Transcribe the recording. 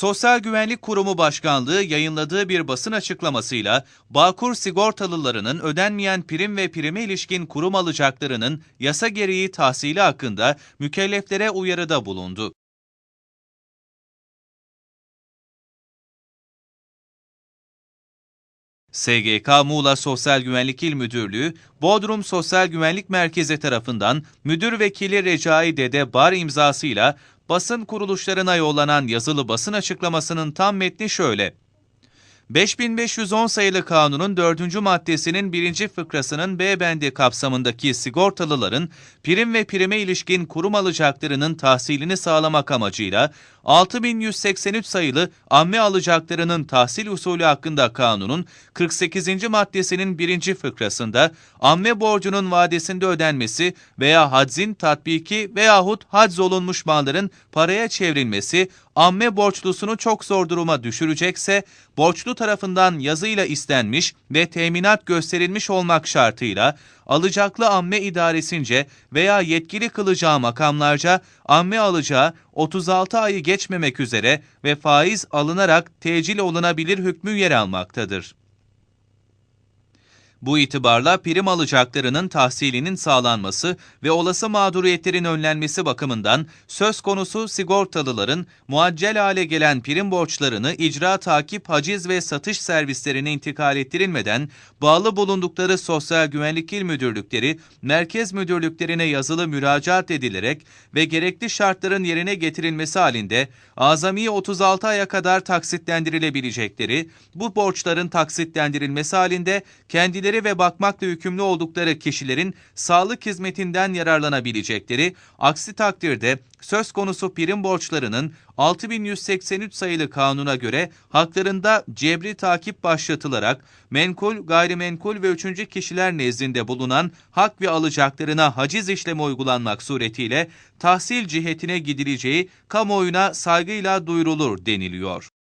Sosyal Güvenlik Kurumu Başkanlığı yayınladığı bir basın açıklamasıyla Bağkur sigortalılarının ödenmeyen prim ve prime ilişkin kurum alacaklarının yasa gereği tahsili hakkında mükelleflere uyarıda bulundu. SGK Muğla Sosyal Güvenlik İl Müdürlüğü, Bodrum Sosyal Güvenlik Merkezi tarafından Müdür Vekili Recai Dede Bar imzasıyla basın kuruluşlarına yollanan yazılı basın açıklamasının tam metni şöyle. 5510 sayılı kanunun 4. maddesinin 1. fıkrasının B bendi kapsamındaki sigortalıların prim ve prime ilişkin kurum alacaklarının tahsilini sağlamak amacıyla 6183 sayılı amme alacaklarının tahsil usulü hakkında kanunun 48. maddesinin 1. fıkrasında amme borcunun vadesinde ödenmesi veya haczin tatbiki veyahut hacz olunmuş malların paraya çevrilmesi amme borçlusunu çok zor duruma düşürecekse, borçlu tarafından yazıyla istenmiş ve teminat gösterilmiş olmak şartıyla, alacaklı amme idaresince veya yetkili kılacağı makamlarca amme alacağı 36 ayı geçmemek üzere ve faiz alınarak tecil olunabilir hükmü yer almaktadır. Bu itibarla prim alacaklarının tahsilinin sağlanması ve olası mağduriyetlerin önlenmesi bakımından söz konusu sigortalıların muaccel hale gelen prim borçlarını icra takip, haciz ve satış servislerine intikal ettirilmeden bağlı bulundukları Sosyal Güvenlik İl Müdürlükleri, merkez müdürlüklerine yazılı müracaat edilerek ve gerekli şartların yerine getirilmesi halinde azami 36 aya kadar taksitlendirilebilecekleri, bu borçların taksitlendirilmesi halinde kendileri ve bakmakla yükümlü oldukları kişilerin sağlık hizmetinden yararlanabilecekleri, aksi takdirde söz konusu prim borçlarının 6183 sayılı kanuna göre haklarında cebri takip başlatılarak menkul, gayrimenkul ve üçüncü kişiler nezdinde bulunan hak ve alacaklarına haciz işlemi uygulanmak suretiyle tahsil cihetine gidileceği kamuoyuna saygıyla duyurulur deniliyor.